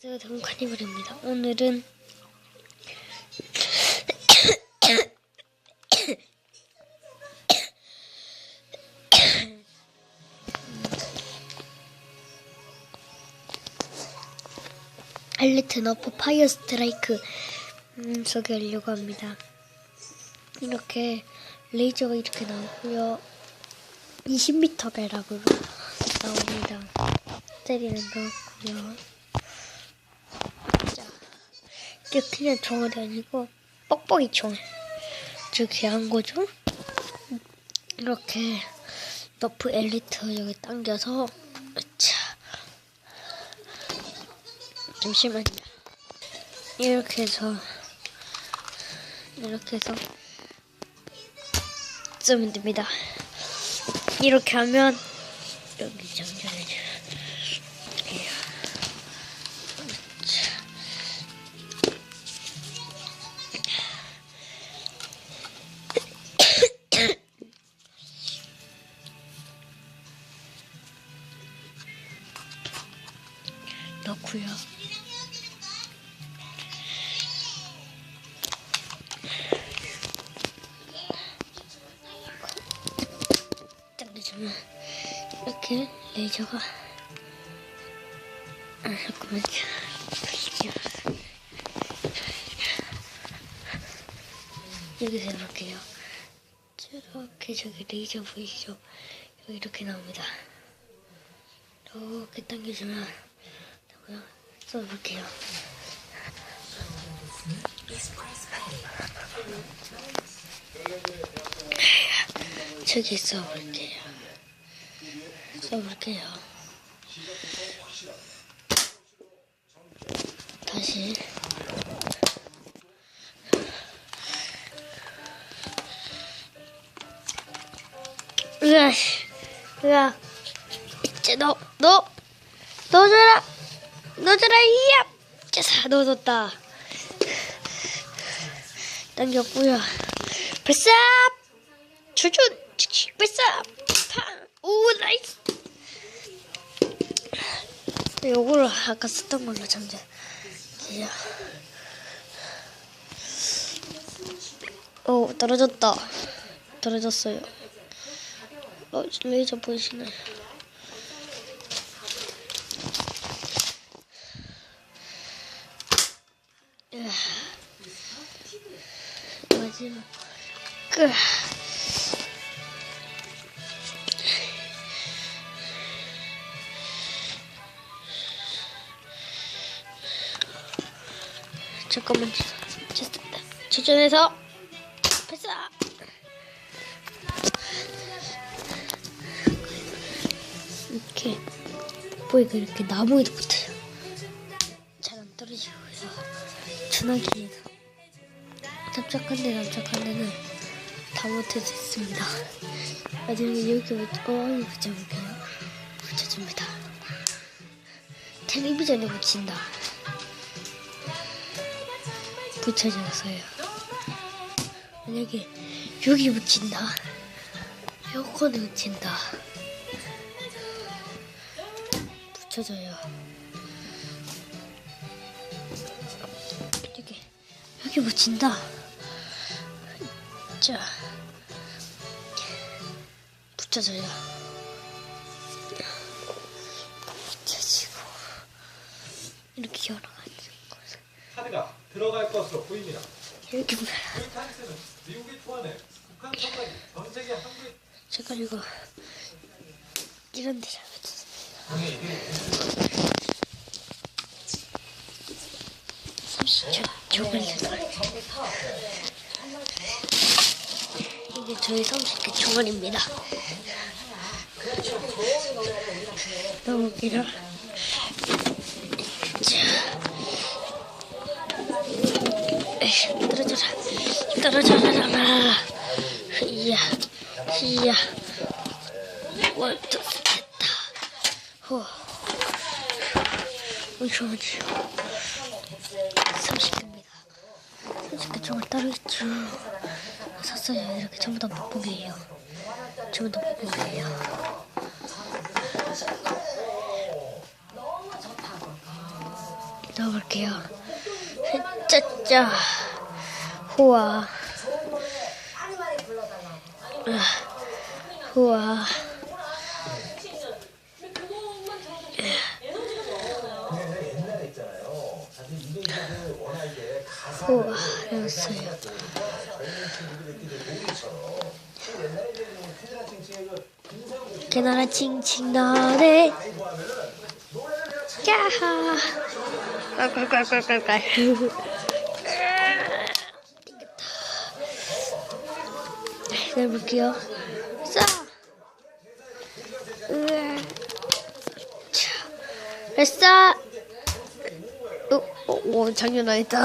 제가 된 카니발입니다. 오늘은 엘리트 너프 파이어 스트라이크 음, 소개하려고 합니다. 이렇게 레이저가 이렇게 나오고요. 20m 배락으로 나옵니다. 때리는 거고요. 자, 이게 그냥 총알이 아니고 뻑뻑이 총알. 이렇게 한 거죠. 이렇게 너프 엘리트 여기 당겨서 자 잠시만요. 이렇게 해서 이렇게 해서 쓰면 됩니다. 이렇게 하면 여기 잠시만요. 넣고요. 이렇게 레이저가 아 잠깐만요. 여기서 이렇게요. 이렇게 저기 레이저 보이시죠? 여기 이렇게 나옵니다. 이렇게 당겨주면? 써볼게요. 저기 써볼게요. 써볼게요. 다시. 으아, 으아. 이제 너, 너, 넣어줘라! 넣어줘라, 이야! 자사, 넣어줬다. 당겼고요. 발사! 출준! 발사! 팡! 오, 나이스! 요거를 아까 썼던 걸로 잠재. 이야. 오, 떨어졌다. 떨어졌어요. 어, 레이저 보이시나요? 으아. 마 지막 끝. 잠깐만요. 됐습니다. 조전해서 발사. 이렇게 뽀뽀이가 이렇게 나무에도 붙어요. 잘 안 떨어지고요. 전화기에도 납작한데 납작한데는 다 못해졌습니다. 나중에 여기 어이 붙여볼게요. 붙여줍니다. 텔레비전에 붙인다. 붙여져서요. 만약에 여기 붙인다. 에어컨에 붙인다. 붙여져요. 여기 여기 붙인다. 자 붙여져요. 붙여지고 이렇게 가지 것을 카드가 들어갈 것으로 보입니다. 이렇게 보면 미국이 포함해 북한 선까지 전 세계 한국의 제가 이거 이런 데 이들이 30초. 종아리 이게 저희 30개 종아리입니다. 넣어볼게요. 자. 에이, 떨어져라. 떨어져라. 이야. 이야. 월드 됐다. 호. 잠시만요. 30개입니다. 30개 종을 따로 있죠. 샀어요. 이렇게 전부 다 맛보기예요. 전부 다 맛보기예요. 넣어볼게요. 짜짜 이게 가사 후와 넣었어요. 개나라 칭칭 너네. 야하. 깔깔깔깔깔깔 해볼게요. 싸 으아. 차. 됐어 어, 어, 오 장난 아니다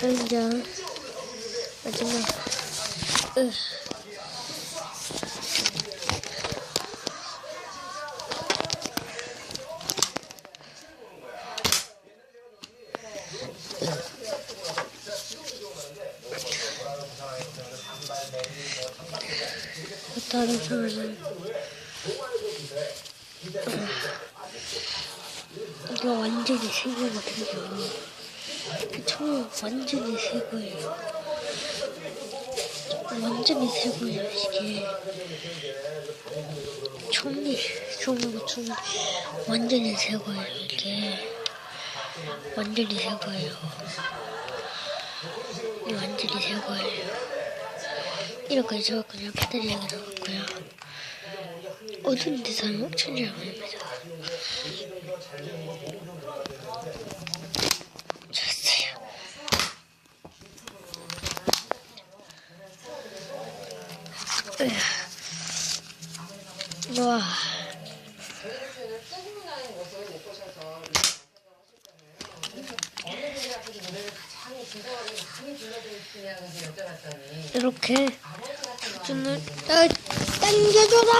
한장 마지막. 으. 다른 사람은 이거 완전히 새 거거든 요. 총 완전히 새 거예요. 완전히 새 거예요, 이게. 총이, 총이고 총이 완전히 새 거예요, 이게. 완전히 새 거예요. 완전히 새 거예요. 이렇게 해서 그냥 배터리에 들어갔고요. 어두운 데서는 천장입니다. 졌어요. 으아. 와, 짜증나는 모습을 못 보셔서 어느 분이 같은 분을 가장 진정하게 많이 불러주시냐고 여쭤봤 더니 이렇게 어, 당겨줘라.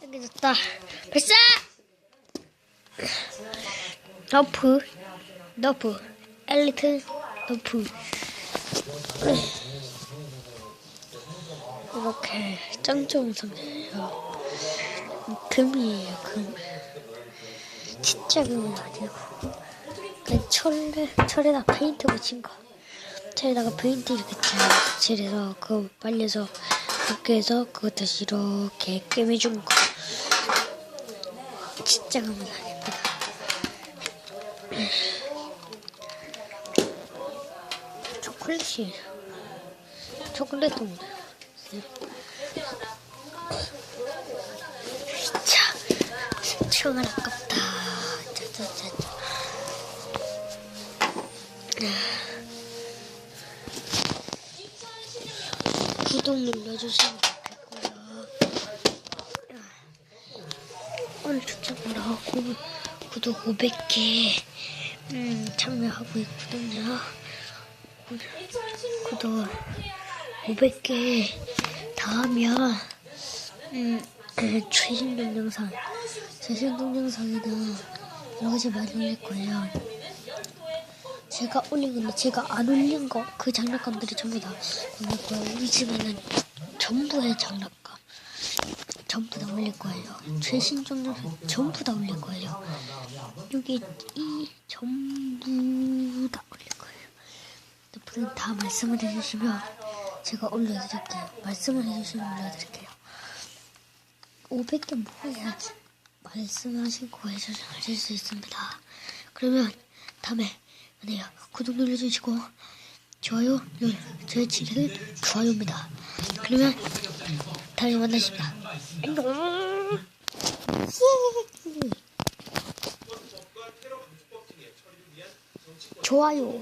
당겨줬다. 발사. 너프, 너프, 엘리트, 너프. 이렇게 짱짱상이에요. 금이에요, 금. 진짜 금은 아니고. 그냥 철에, 철에다 페인트 붙인 거. 철에다가 페인트 이렇게 잘 칠해서 그거 빨려서 그렇게 해서 그거 다시 이렇게 꿰매준 거. 진짜 금은 아닙니다. 초콜릿이에요. 초콜릿도 묻어요. 자, 시간 아깝다. 짜자자자. 구독 눌러주시면 좋겠고요. 오늘 추천으로 하고 구독 500개 음, 참여하고 있거든요. 구독 500개 다 하면 음, 그 최신 동영상 최신 동영상에는 여러 가지 많이 올릴 거예요. 제가 올린 건데 제가 안 올린 거 그 장난감들이 전부 다 올릴 거예요. 우리 집에는 전부의 장난감 전부 다 올릴 거예요. 최신 동영상 전부 다 올릴 거예요. 여기 이 전부 다 올릴 거예요. 여러분 다 말씀을 해주시면 제가 올려드릴게요. 말씀을 해주시면 올려드릴게요. 500개 모아야 말씀하시고 해주실 수 있습니다. 그러면 다음에 만약에 구독 눌러주시고 좋아요 눌 저의 친구는 좋아요입니다. 그러면 다음에 만나십니다. 안녕. 예. 좋아요.